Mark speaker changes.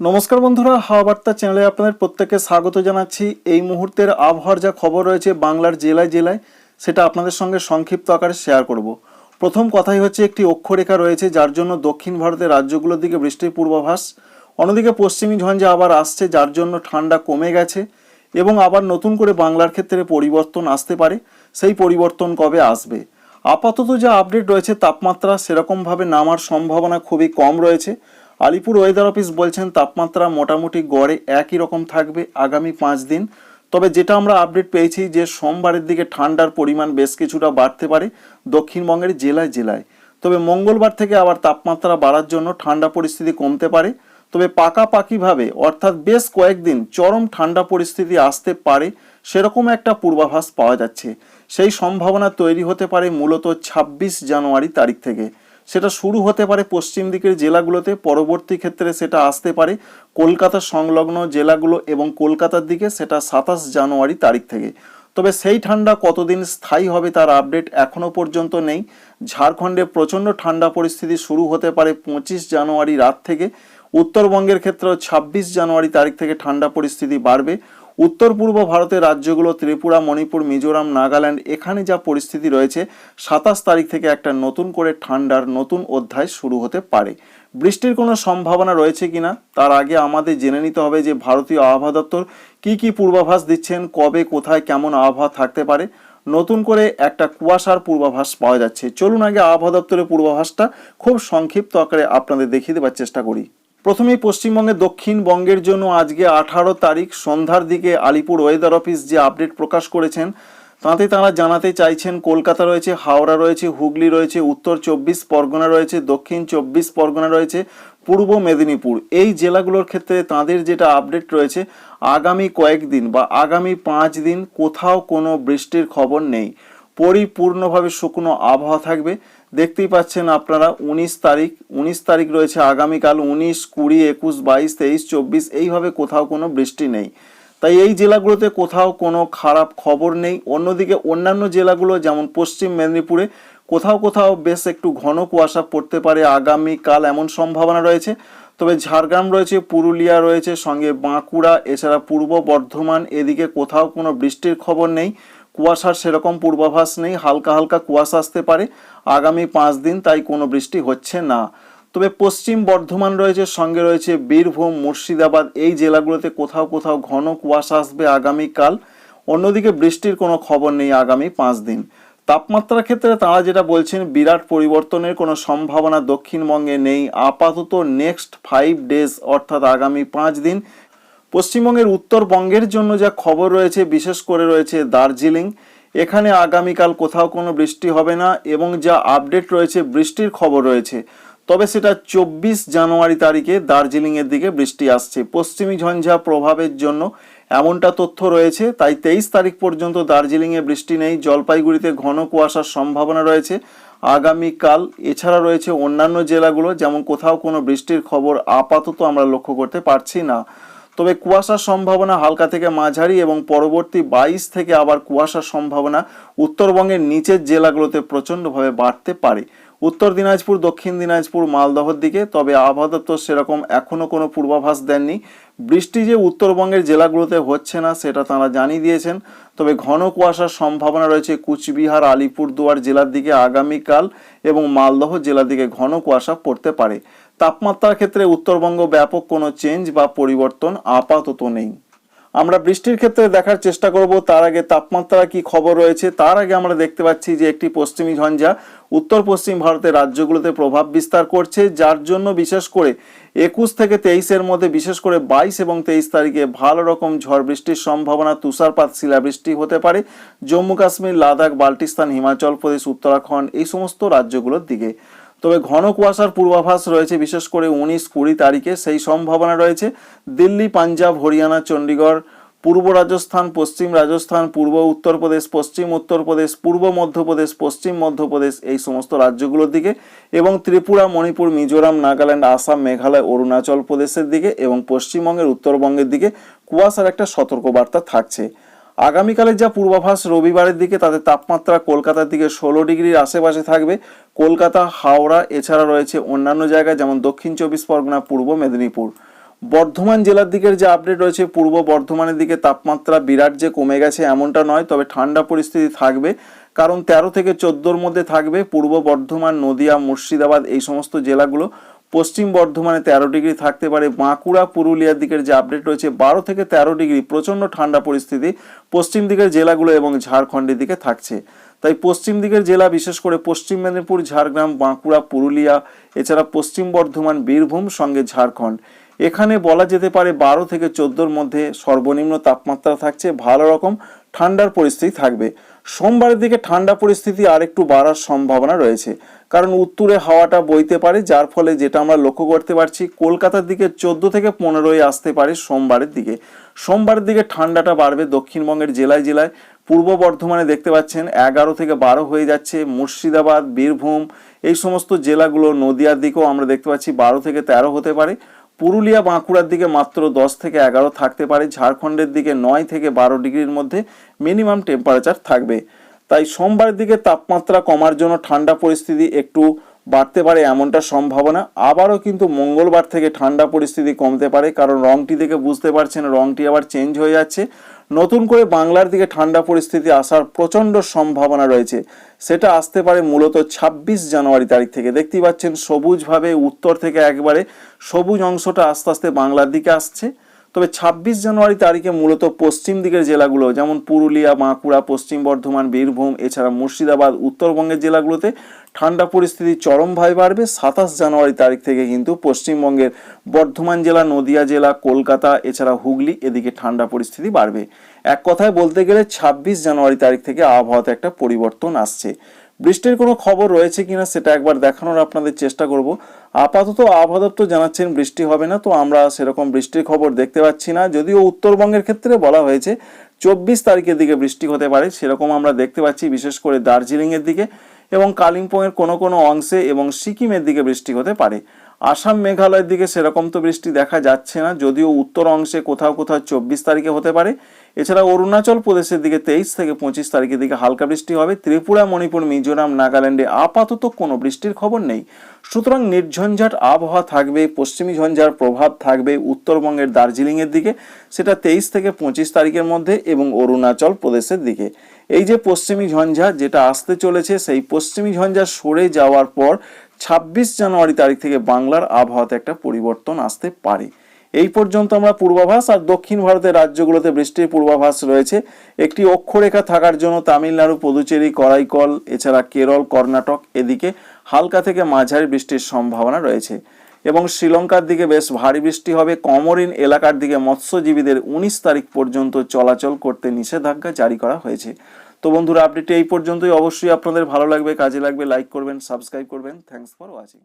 Speaker 1: নমস্কার বন্ধুরা, হাওয়া বার্তা চ্যানেলে আপনাদের প্রত্যেককে স্বাগত জানাচ্ছি। এই মুহূর্তের আবহাওয়ার যা খবর রয়েছে বাংলার জেলায় জেলায়, সেটা আপনাদের সঙ্গে সংক্ষিপ্ত আকারে শেয়ার করব। প্রথম কথাই হচ্ছে একটি অক্ষরেখা রয়েছে, যার জন্য দক্ষিণ ভারতের রাজ্যগুলোর দিকে বৃষ্টির পূর্বাভাস। অন্যদিকে পশ্চিমী ঝঞ্ঝা আবার আসছে, যার জন্য ঠান্ডা কমে গেছে এবং আবার নতুন করে বাংলার ক্ষেত্রে পরিবর্তন আসতে পারে। সেই পরিবর্তন কবে আসবে? আপাতত যা আপডেট রয়েছে, তাপমাত্রা সেরকমভাবে নামার সম্ভাবনা খুবই কম রয়েছে। আলিপুর ওয়েদার অফিস বলছেন তাপমাত্রা মোটামুটি গড়ে একই রকম থাকবে আগামী পাঁচ দিন। তবে যেটা আমরা আপডেট পেয়েছি যে সোমবারের দিকে ঠান্ডার পরিমাণ বেশ কিছুটা বাড়তে পারে দক্ষিণবঙ্গের জেলায় জেলায়। তবে মঙ্গলবার থেকে আবার তাপমাত্রা বাড়ার জন্য ঠান্ডা পরিস্থিতি কমতে পারে। তবে পাকাপাকিভাবে, অর্থাৎ বেশ কয়েকদিন চরম ঠান্ডা পরিস্থিতি আসতে পারে সেরকম একটা পূর্বাভাস পাওয়া যাচ্ছে। সেই সম্ভাবনা তৈরি হতে পারে মূলত ছাব্বিশ জানুয়ারি তারিখ থেকে। সেটা শুরু হতে পারে পশ্চিম দিকের জেলাগুলোতে, পরবর্তী ক্ষেত্রে সেটা আসতে পারে কলকাতা সংলগ্ন জেলাগুলো এবং কলকাতার দিকে, সেটা সাতাশ জানুয়ারি তারিখ থেকে। তবে সেই ঠান্ডা কতদিন স্থায়ী হবে তার আপডেট এখনও পর্যন্ত নেই। ঝাড়খণ্ডে প্রচণ্ড ঠান্ডা পরিস্থিতি শুরু হতে পারে পঁচিশ জানুয়ারি রাত থেকে। উত্তরবঙ্গের ক্ষেত্রেও ছাব্বিশ জানুয়ারি তারিখ থেকে ঠান্ডা পরিস্থিতি বাড়বে। উত্তর পূর্ব ভারতের রাজ্যগুলো, ত্রিপুরা, মণিপুর, মিজোরাম, নাগাল্যান্ড, এখানে যা পরিস্থিতি রয়েছে, সাতাশ তারিখ থেকে একটা নতুন করে ঠান্ডার নতুন অধ্যায় শুরু হতে পারে। বৃষ্টির কোনো সম্ভাবনা রয়েছে কিনা? তার আগে আমাদের জেনে নিতে হবে যে ভারতীয় আবহাওয়া দপ্তর কি কি পূর্বাভাস দিচ্ছেন, কবে, কোথায়, কেমন আবহাওয়া থাকতে পারে। নতুন করে একটা কুয়াশার পূর্বাভাস পাওয়া যাচ্ছে। চলুন আগে আবহাওয়া দপ্তরের পূর্বাভাসটা খুব সংক্ষিপ্ত আকারে আপনাদের দেখিয়ে দেওয়ার চেষ্টা করি। প্রথমেই পশ্চিমবঙ্গের দক্ষিণবঙ্গের জন্য আজকে আঠারো তারিখ সন্ধ্যার দিকে আলিপুর ওয়েদার অফিস যে আপডেট প্রকাশ করেছেন, তাতে তারা জানাতে চাইছেন কলকাতা রয়েছে, হাওড়া রয়েছে, হুগলি রয়েছে, উত্তর চব্বিশ পরগনা রয়েছে, দক্ষিণ চব্বিশ পরগনা রয়েছে, পূর্ব মেদিনীপুর। এই জেলাগুলোর ক্ষেত্রে তাদের যেটা আপডেট রয়েছে, আগামী কয়েকদিন বা আগামী পাঁচ দিন কোথাও কোনো বৃষ্টির খবর নেই। পরিপূর্ণভাবে শুকনো আবহাওয়া থাকবে। দেখতেই পাচ্ছেন আপনারা, উনিশ তারিখ উনিশ তারিখ রয়েছে আগামীকাল, উনিশ, কুড়ি, একুশ, বাইশ, তেইশ, চব্বিশ, এইভাবে কোথাও কোনো বৃষ্টি নেই। তাই এই জেলাগুলোতে কোথাও কোনো খারাপ খবর নেই। অন্যদিকে অন্যান্য জেলাগুলো যেমন পশ্চিম মেদিনীপুরে, কোথাও কোথাও বেশ একটু ঘন কুয়াশা পড়তে পারে আগামীকাল, এমন সম্ভাবনা রয়েছে। তবে ঝাড়গ্রাম রয়েছে, পুরুলিয়া রয়েছে, সঙ্গে বাঁকুড়া, এছাড়া পূর্ব বর্ধমান, এদিকে কোথাও কোনো বৃষ্টির খবর নেই। কুয়াশার সেরকম পূর্বাভাস নেই, হালকা হালকা কুয়াশা আসতে পারে, আগামী পাঁচ দিন তাই কোনো বৃষ্টি হচ্ছে না। তবে পশ্চিম বর্ধমান রয়েছে, সঙ্গে রয়েছে বীরভূম, মুর্শিদাবাদ, এই জেলাগুলোতে কোথাও কোথাও ঘন কুয়াশা আসবে আগামীকাল। অন্যদিকে বৃষ্টির কোনো খবর নেই আগামী পাঁচ দিন। তাপমাত্রার ক্ষেত্রে তারা যেটা বলছেন, বিরাট পরিবর্তনের কোনো সম্ভাবনা দক্ষিণবঙ্গে নেই। আপাতত নেক্সট ফাইভ ডেজ অর্থাৎ আগামী পাঁচ দিন পশ্চিমবঙ্গের উত্তরবঙ্গের জন্য যা খবর রয়েছে, বিশেষ করে রয়েছে দার্জিলিং, এখানে আগামীকাল কোথাও কোনো বৃষ্টি হবে না এবং যা আপডেট রয়েছে, বৃষ্টির খবর রয়েছে। তবে সেটা চব্বিশ জানুয়ারি তারিখে দার্জিলিংয়ের দিকে বৃষ্টি আসছে। পশ্চিমী ঝঞ্ঝা প্রভাবের জন্য এমনটা তথ্য রয়েছে, তাই তেইশ তারিখ পর্যন্ত দার্জিলিংয়ে বৃষ্টি নেই। জলপাইগুড়িতে ঘন কুয়াশার সম্ভাবনা রয়েছে। আগামীকাল এছাড়া রয়েছে অন্যান্য জেলাগুলো, যেমন কোথাও কোনো বৃষ্টির খবর আপাতত আমরা লক্ষ্য করতে পারছি না। তবে কুয়াশার সম্ভাবনা হালকা থেকে মাঝারি এবং পরবর্তী বাইশ থেকে আবার কুয়াশার সম্ভাবনা উত্তরবঙ্গের নিচের জেলাগুলোতে প্রচণ্ডভাবে বাড়তে পারে। উত্তর দিনাজপুর, দক্ষিণ দিনাজপুর, মালদহর দিকে, তবে আবহাওয়া দপ্তর সেরকম এখনও কোনো পূর্বাভাস দেননি। বৃষ্টি যে উত্তরবঙ্গের জেলাগুলোতে হচ্ছে না, সেটা তারা জানিয়ে দিয়েছেন। তবে ঘন কুয়াশার সম্ভাবনা রয়েছে কুচবিহার, আলিপুরদুয়ার জেলার দিকে আগামীকাল এবং মালদহ জেলার দিকে ঘন কুয়াশা পড়তে পারে। তাপমাত্রার ক্ষেত্রে উত্তরবঙ্গ ব্যাপক কোনো চেঞ্জ বা পরিবর্তন আপাতত নেই। আমরা বৃষ্টির ক্ষেত্রে দেখার চেষ্টা করব, তার আগে তাপমাত্রা কি খবর রয়েছে, তার আগে আমরা দেখতে পাচ্ছি যে একটি পশ্চিমী ঝঞ্ঝা উত্তর পশ্চিম ভারতের রাজ্যগুলোতে প্রভাব বিস্তার করছে, যার জন্য বিশেষ করে একুশ থেকে তেইশের মধ্যে, বিশেষ করে বাইশ এবং তেইশ তারিখে ভালো রকম ঝড় বৃষ্টির সম্ভাবনা, তুষারপাত, শিলাবৃষ্টি হতে পারে। জম্মু কাশ্মীর, লাদাখ, বাল্টিস্তান, হিমাচল প্রদেশ, উত্তরাখণ্ড এই সমস্ত রাজ্যগুলোর দিকে। তবে ঘন কুয়াশার পূর্বাভাস রয়েছে, বিশেষ করে উনিশ কুড়ি তারিখে। সেই সম্ভাবনা রয়েছে দিল্লি, পাঞ্জাব, হরিয়ানা, চণ্ডীগড়, পূর্ব রাজস্থান, পশ্চিম রাজস্থান, পূর্ব উত্তরপ্রদেশ পশ্চিম উত্তরপ্রদেশ পূর্ব মধ্যপ্রদেশ পশ্চিম মধ্যপ্রদেশ এই সমস্ত রাজ্যগুলোর দিকে এবং ত্রিপুরা, মণিপুর, মিজোরাম, নাগাল্যান্ড, আসাম, মেঘালয়, অরুণাচল প্রদেশের দিকে এবং পশ্চিমবঙ্গের উত্তরবঙ্গের দিকে কুয়াশার একটা সতর্কবার্তা থাকছে। আগামীকালের যা পূর্বাভাস, রবিবারের দিকে তাদের তাপমাত্রা কলকাতার দিকে ষোলো ডিগ্রির আশেপাশে থাকবে। কলকাতা, হাওড়া, এছাড়া রয়েছে অন্যান্য জায়গায়, যেমন দক্ষিণ চব্বিশ পরগনা, পূর্ব মেদিনীপুর। বর্ধমান জেলার দিকের যে আপডেট রয়েছে, পূর্ব বর্ধমানের দিকে তাপমাত্রা বিরাট যে কমে গেছে এমনটা নয়, তবে ঠান্ডা পরিস্থিতি থাকবে। কারণ তেরো থেকে চোদ্দোর মধ্যে থাকবে পূর্ব বর্ধমান, নদিয়া, মুর্শিদাবাদ এই সমস্ত জেলাগুলো। পশ্চিম বর্ধমানে তেরো ডিগ্রি থাকতে পারে। বাঁকুড়া, পুরুলিয়ার দিকের যে আপডেট রয়েছে, বারো থেকে তেরো ডিগ্রি, প্রচণ্ড ঠান্ডা পরিস্থিতি পশ্চিম দিকের জেলাগুলো এবং ঝাড়খণ্ডের দিকে থাকছে। তাই পশ্চিম দিকের জেলা, বিশেষ করে পশ্চিম মেদিনীপুর, ঝাড়গ্রাম, বাঁকুড়া, পুরুলিয়া, এছাড়া পশ্চিম বর্ধমান, বীরভূম, সঙ্গে ঝাড়খণ্ড। এখানে বলা যেতে পারে বারো থেকে চোদ্দোর মধ্যে সর্বনিম্ন তাপমাত্রা থাকছে। ভালো রকম ঠান্ডার পরিস্থিতি থাকবে। সোমবারের দিকে ঠান্ডা পরিস্থিতি আর একটু বাড়ার সম্ভাবনা রয়েছে। কারণ উত্তরে হাওয়াটা বইতে পারে, যার ফলে যেটা আমরা লক্ষ্য করতে পারছি, কলকাতার দিকে চোদ্দ থেকে পনেরোই আসতে পারে সোমবারের দিকে। সোমবারের দিকে ঠান্ডাটা বাড়বে দক্ষিণবঙ্গের জেলায় জেলায়। পূর্ব বর্ধমানে দেখতে পাচ্ছেন এগারো থেকে বারো হয়ে যাচ্ছে মুর্শিদাবাদ, বীরভূম। এই সমস্ত জেলাগুলো নদিয়ার দিকেও আমরা দেখতে পাচ্ছি বারো থেকে তেরো হতে পারে। পুরুলিয়া বাঁকুড়ার দিকে মাত্র দশ থেকে এগারো থাকতে পারে, ঝাড়খণ্ডের দিকে নয় থেকে বারো ডিগ্রির মধ্যে মিনিমাম টেম্পারেচার থাকবে। তাই সোমবারের দিকে তাপমাত্রা কমার জন্য ঠান্ডা পরিস্থিতি একটু বাড়তে পারে এমনটা সম্ভাবনা। আবারও কিন্তু মঙ্গলবার থেকে ঠান্ডা পরিস্থিতি কমতে পারে, কারণ রংটি দেখে বুঝতে পারছেন, রংটি আবার চেঞ্জ হয়ে যাচ্ছে। নতুন করে বাংলার দিকে ঠান্ডা পরিস্থিতি আসার প্রচণ্ড সম্ভাবনা রয়েছে। সেটা আসতে পারে মূলত ছাব্বিশ জানুয়ারি তারিখ থেকে। দেখতেই পাচ্ছেন, সবুজভাবে উত্তর থেকে একবারে সবুজ অংশটা আস্তে আস্তে বাংলার দিকে আসছে। তবে ছাব্বিশ জানুয়ারি তারিখে মূলত পশ্চিম দিকের জেলাগুলো, যেমন পুরুলিয়া, বাঁকুড়া, পশ্চিম বর্ধমান, বীরভূম, এছাড়া মুর্শিদাবাদ, উত্তরবঙ্গের জেলাগুলোতে ঠান্ডা পরিস্থিতি চরমভাবে বাড়বে। সাতাশ জানুয়ারি তারিখ থেকে কিন্তু পশ্চিমবঙ্গের বর্ধমান জেলা, নদিয়া জেলা, কলকাতা, এছাড়া হুগলি এদিকে ঠান্ডা পরিস্থিতি বাড়বে। এক কথায় বলতে গেলে ছাব্বিশ জানুয়ারি তারিখ থেকে আবহাওয়াতে একটা পরিবর্তন আসছে। বৃষ্টির কোনো খবর রয়েছে কিনা সেটা একবার দেখানোর আপনাদের চেষ্টা করব। আপাতত আবহাওয়া জানাচ্ছেন বৃষ্টি হবে না, তো আমরা সেরকম বৃষ্টির খবর দেখতে পাচ্ছি না। যদিও উত্তরবঙ্গের ক্ষেত্রে বলা হয়েছে, চব্বিশ তারিখের দিকে বৃষ্টি হতে পারে, সেরকম আমরা দেখতে পাচ্ছি, বিশেষ করে দার্জিলিংয়ের দিকে। এবং কালিম্পংয়ের কোনো কোনো অংশে এবং সিকিমের দিকে বৃষ্টি হতে পারে। আসাম মেঘালয়ের দিকে সেরকম তো বৃষ্টি দেখা যাচ্ছে না, যদিও উত্তর অংশে কোথাও কোথাও চব্বিশ তারিখে হতে পারে। এছাড়া অরুণাচল প্রদেশের দিকে তেইশ থেকে পঁচিশ তারিখের দিকে হালকা বৃষ্টি হবে। ত্রিপুরা, মণিপুর, মিজোরাম, নাগাল্যান্ডে আপাতত কোনো বৃষ্টির খবর নেই। সুতরাং নির্ঝঞ্ঝাট আবহাওয়া থাকবে, পশ্চিমী ঝঞ্ঝার প্রভাব থাকবে উত্তরবঙ্গের দার্জিলিংয়ের দিকে, সেটা তেইশ থেকে পঁচিশ তারিখের মধ্যে এবং অরুণাচল প্রদেশের দিকে। এই যে পশ্চিমী ঝঞ্ঝা যেটা আসতে চলেছে, সেই পশ্চিমী ঝঞ্ঝা সরে যাওয়ার পর ছাব্বিশ জানুয়ারি তারিখ থেকে বাংলার আবহাওয়াতে একটা পরিবর্তন আসতে পারে। এই পর্যন্ত আমরা পূর্বাভাস আর দক্ষিণ ভারতের রাজ্যগুলোতে বৃষ্টির পূর্বাভাস রয়েছে। একটি অক্ষরেখা থাকার জন্য তামিলনাড়ু, পুদুচেরি, করাইকল, এছাড়া কেরল, কর্ণাটক, এদিকে হালকা থেকে মাঝারি বৃষ্টির সম্ভাবনা রয়েছে। এবং শ্রীলঙ্কার দিকে বেশ ভারী বৃষ্টি হবে। কমরিন এলাকার দিকে মৎস্যজীবীদের উনিশ তারিখ পর্যন্ত চলাচল করতে নিষেধাজ্ঞা জারি করা হয়েছে। তো বন্ধুরা, আপডেটটি এই পর্যন্তই। অবশ্যই আপনাদের ভালো লাগবে, কাজে লাগবে লাইক করবেন সাবস্ক্রাইব করবেন। Thanks for watching